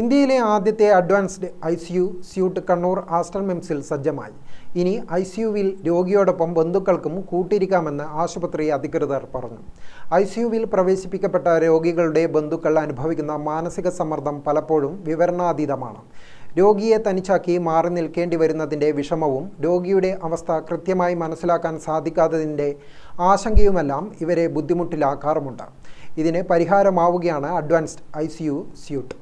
ഇന്ത്യയിലെ ആദ്യത്തെ advanced I C U suite Kannur Aster മെംസിൽ സജ്ജമായി. ഇനി ഐ സി യുവിൽ രോഗിയോടൊപ്പം ബന്ധുക്കൾക്കും കൂട്ടിരിക്കാമെന്ന് ആശുപത്രി അധികൃതർ പറഞ്ഞു. ഐ സി യുവിൽ പ്രവേശിപ്പിക്കപ്പെട്ട രോഗികളുടെ ബന്ധുക്കൾ അനുഭവിക്കുന്ന മാനസിക സമ്മർദ്ദം പലപ്പോഴും വിവരണാതീതമാണ്. രോഗിയെ തനിച്ചാക്കി മാറി നിൽക്കേണ്ടി വരുന്നതിന്റെ വിഷമവും രോഗിയുടെ അവസ്ഥ കൃത്യമായി മനസ്സിലാക്കാൻ സാധിക്കാത്തതിന്റെ ആശങ്കയുമെല്ലാം ഇവരെ ബുദ്ധിമുട്ടിലാക്കാറുമുണ്ട്. ഇതിന് പരിഹാരമാവുകയാണ് advanced I C U suite.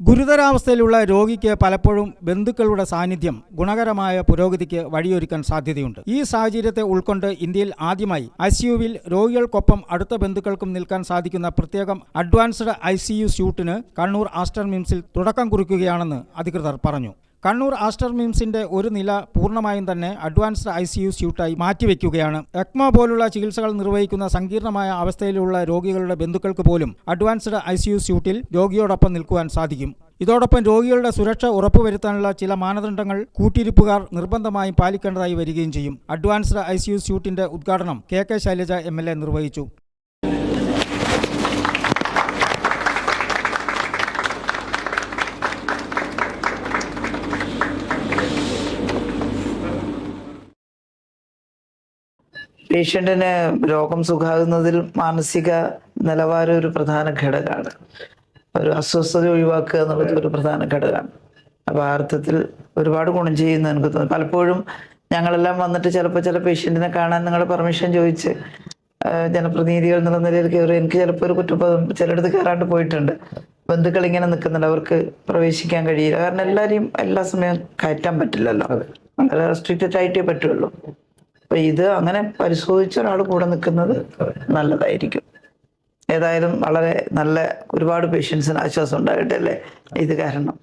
ഗുരുതരാവസ്ഥയിലുള്ള രോഗിക്ക് പലപ്പോഴും ബന്ധുക്കളുടെ സാന്നിധ്യം ഗുണകരമായ പുരോഗതിക്ക് വഴിയൊരുക്കാൻ സാധ്യതയുണ്ട്. ഈ സാഹചര്യത്തെ ഉൾക്കൊണ്ട് ഇന്ത്യയിൽ ആദ്യമായി ഐ സിയുവിൽ രോഗികൾക്കൊപ്പം അടുത്ത ബന്ധുക്കൾക്കും നിൽക്കാൻ സാധിക്കുന്ന പ്രത്യേകം അഡ്വാൻസ്ഡ് ഐ സി യു സ്യൂട്ടിന് കണ്ണൂർ ആസ്റ്റർ മിംസിൽ തുടക്കം കുറിക്കുകയാണെന്ന് അധികൃതർ പറഞ്ഞു. കണ്ണൂർ ആസ്റ്റർ മിംസിന്റെ ഒരു നില പൂർണമായും തന്നെ അഡ്വാൻസ്ഡ് ഐ സി യു സ്യൂട്ടായി മാറ്റിവെക്കുകയാണ്. എക്മോ പോലുള്ള ചികിത്സകൾ നിർവഹിക്കുന്ന സങ്കീർണമായ അവസ്ഥയിലുള്ള രോഗികളുടെ ബന്ധുക്കൾക്ക് പോലും അഡ്വാൻസ്ഡ് ഐ സി യു സ്യൂട്ടിൽ രോഗിയോടൊപ്പം നിൽക്കുവാൻ സാധിക്കും. ഇതോടൊപ്പം രോഗികളുടെ സുരക്ഷ ഉറപ്പുവരുത്താനുള്ള ചില മാനദണ്ഡങ്ങൾ കൂട്ടിരിപ്പുകാർ നിർബന്ധമായും പാലിക്കേണ്ടതായി വരികയും ചെയ്യും. അഡ്വാൻസ്ഡ് ഐ സി യു സ്യൂട്ടിന്റെ ഉദ്ഘാടനം കെ കെ ശൈലജ എം നിർവഹിച്ചു. പേഷ്യന്റിന് രോഗം സുഖാകുന്നതിൽ മാനസിക നിലവാരം ഒരു പ്രധാന ഘടകമാണ്. ഒരു അസ്വസ്ഥത ഒഴിവാക്കുക എന്നുള്ളത് ഒരു പ്രധാന ഘടകമാണ്. അപ്പൊ ആ അർത്ഥത്തിൽ ഒരുപാട് ഗുണം ചെയ്യുന്നു എനിക്ക് തോന്നുന്നു. പലപ്പോഴും ഞങ്ങളെല്ലാം വന്നിട്ട് ചിലപ്പോൾ ചില പേഷ്യന്റിനെ കാണാൻ നിങ്ങളുടെ പെർമിഷൻ ചോദിച്ച് ജനപ്രതിനിധികൾ എന്നുള്ള നിലയിൽ കയറി. എനിക്ക് ചിലപ്പോൾ ഒരു കുറ്റബോധം ചിലയിടത്ത് കയറാണ്ട് പോയിട്ടുണ്ട്. ബന്ധുക്കൾ ഇങ്ങനെ നിൽക്കുന്നുണ്ട്. അവർക്ക് പ്രവേശിക്കാൻ കഴിയില്ല. കാരണം എല്ലാവരെയും എല്ലാ സമയവും കയറ്റാൻ പറ്റില്ലല്ലോ. വളരെ റെസ്ട്രിക്റ്റഡ് ആയിട്ടേ പറ്റുള്ളൂ. അപ്പൊ ഇത് അങ്ങനെ പരിശോധിച്ച ഒരാൾ കൂടെ നിൽക്കുന്നത് നല്ലതായിരിക്കും. ഏതായാലും വളരെ നല്ല ഒരുപാട് പേഷ്യൻസിന് ആശ്വാസം ഉണ്ടാകട്ടെ അല്ലേ? ഇത് കാരണം.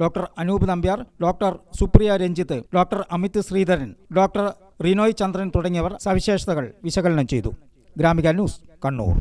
Doctor Anoop Nambiar doctor Supriya Ranjith doctor Amit Sreedharan doctor Rinoy Chandran തുടങ്ങിയവർ സവിശേഷതകൾ വിശകലനം ചെയ്തു. ഗ്രാമിക ന്യൂസ് കണ്ണൂർ.